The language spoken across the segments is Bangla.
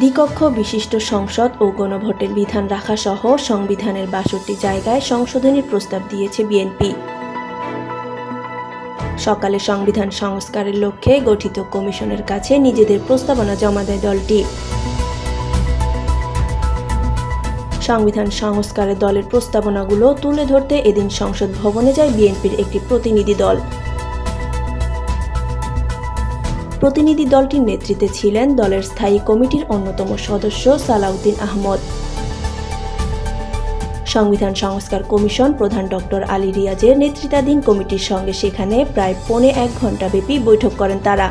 দ্বিকক্ষ বিশিষ্ট সংসদ ও গণভোটের বিধান রাখা সহ সংবিধানের বাষট্টি জায়গায় সংশোধনীর প্রস্তাব দিয়েছে বিএনপি। সকালে সংবিধান সংস্কারের লক্ষ্যে গঠিত কমিশনের কাছে নিজেদের প্রস্তাবনা জমা দেয় দলটি। সংবিধান সংস্কারের দলের প্রস্তাবনাগুলো তুলে ধরতে এদিন সংসদ ভবনে যায় বিএনপির একটি প্রতিনিধি দল। প্রতিনিধি দলটির নেতৃত্বে ছিলেন দলের স্থায়ী কমিটির অন্যতম সদস্য সালাউদ্দিন আহমদ। সংবিধান সংস্কার কমিশন প্রধান ডক্টর আলী রিয়াজের নেতৃত্বাধীন কমিটির সঙ্গে সেখানে প্রায় পৌনে এক ঘণ্টাব্যাপী বৈঠক করেন তারা।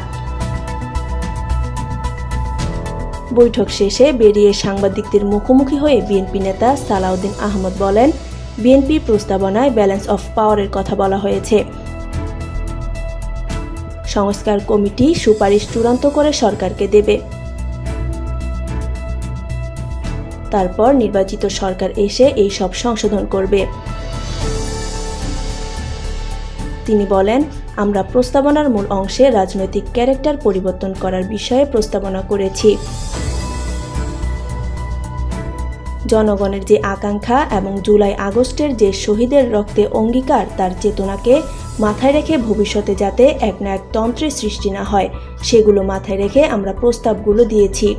বৈঠক শেষে বেরিয়ে সাংবাদিকদের মুখোমুখি হয়ে বিএনপি নেতা সালাউদ্দিন আহমদ বলেন, বিএনপির প্রস্তাবনায় ব্যালেন্স অফ পাওয়ারের কথা বলা হয়েছে। সংস্কার কমিটি সুপারিশ চূড়ান্ত করে সরকারকে দেবে। তারপর নির্বাচিত সরকার এসে এই সব সংশোধন করবে। তিনি বলেন, আমরা প্রস্তাবনার মূল অংশে রাজনৈতিক ক্যারেক্টার পরিবর্তন করার বিষয়ে প্রস্তাবনা করেছি। জনগণের যে আকাঙ্ক্ষা এবং জুলাই আগস্টের যে শহীদের রক্তে অঙ্গীকার, তার চেতনাকে মাথায় রেখে ভবিষ্যতে যাতে এক না এক তন্ত্রের সৃষ্টি না হয়, সেগুলো মাথায় রেখে আমরা প্রস্তাবগুলো দিয়েছি।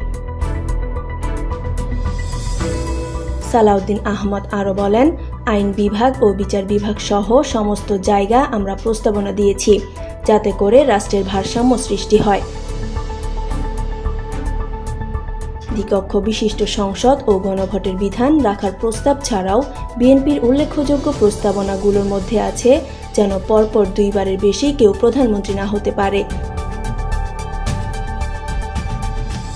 সালাউদ্দিন আহমদ আরও বলেন, আইন বিভাগ ও বিচার বিভাগ সহ সমস্ত জায়গা আমরা প্রস্তাবনা দিয়েছি, যাতে করে রাষ্ট্রের ভারসাম্য সৃষ্টি হয়। দ্বিকক্ষ বিশিষ্ট সংসদ ও গণভোটের বিধান রাখার প্রস্তাব ছাড়াও বিএনপির উল্লেখযোগ্য প্রস্তাবনাগুলোর মধ্যে আছে, যেন পরপর দুইবারের বেশি কেউ প্রধানমন্ত্রী না হতে পারে।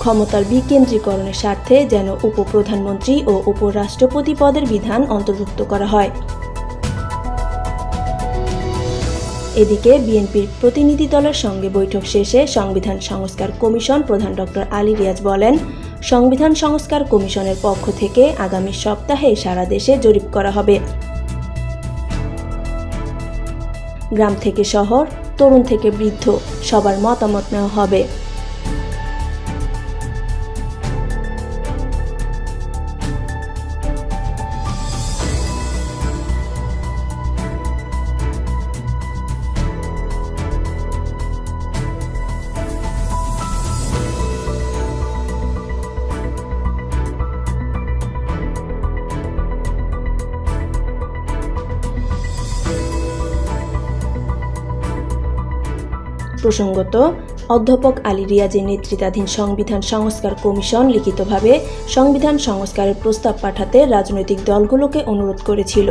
ক্ষমতার বিকেন্দ্রীকরণের স্বার্থে যেন উপপ্রধানমন্ত্রী ও উপরাষ্ট্রপতি পদের বিধান অন্তর্ভুক্ত করা হয়। এদিকে বিএনপির প্রতিনিধি দলের সঙ্গে বৈঠক শেষে সংবিধান সংস্কার কমিশন প্রধান ডক্টর আলী রিয়াজ বলেন সংবিধান সংস্কার কমিশনের পক্ষ থেকে আগামী সপ্তাহে সারা দেশে জরিপ করা হবে। গ্রাম থেকে শহর, তরুণ থেকে বৃদ্ধ, সবার মতামত নেওয়া হবে। প্রসঙ্গত, অধ্যাপক আলী রিয়াজের নেতৃত্বাধীন সংবিধান সংস্কার কমিশন লিখিতভাবে সংবিধান সংস্কারের প্রস্তাব পাঠাতে রাজনৈতিক দলগুলোকে অনুরোধ করেছিল।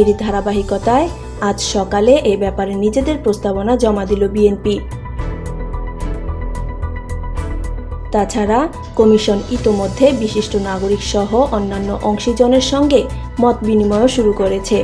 এরই ধারাবাহিকতায় আজ সকালে এ ব্যাপারে নিজেদের প্রস্তাবনা জমা দিল বিএনপি। তাছাড়া, কমিশন ইতোমধ্যে বিশিষ্ট নাগরিক সহ অন্যান্য অংশীজনের সঙ্গে মত বিনিময় শুরু করেছে।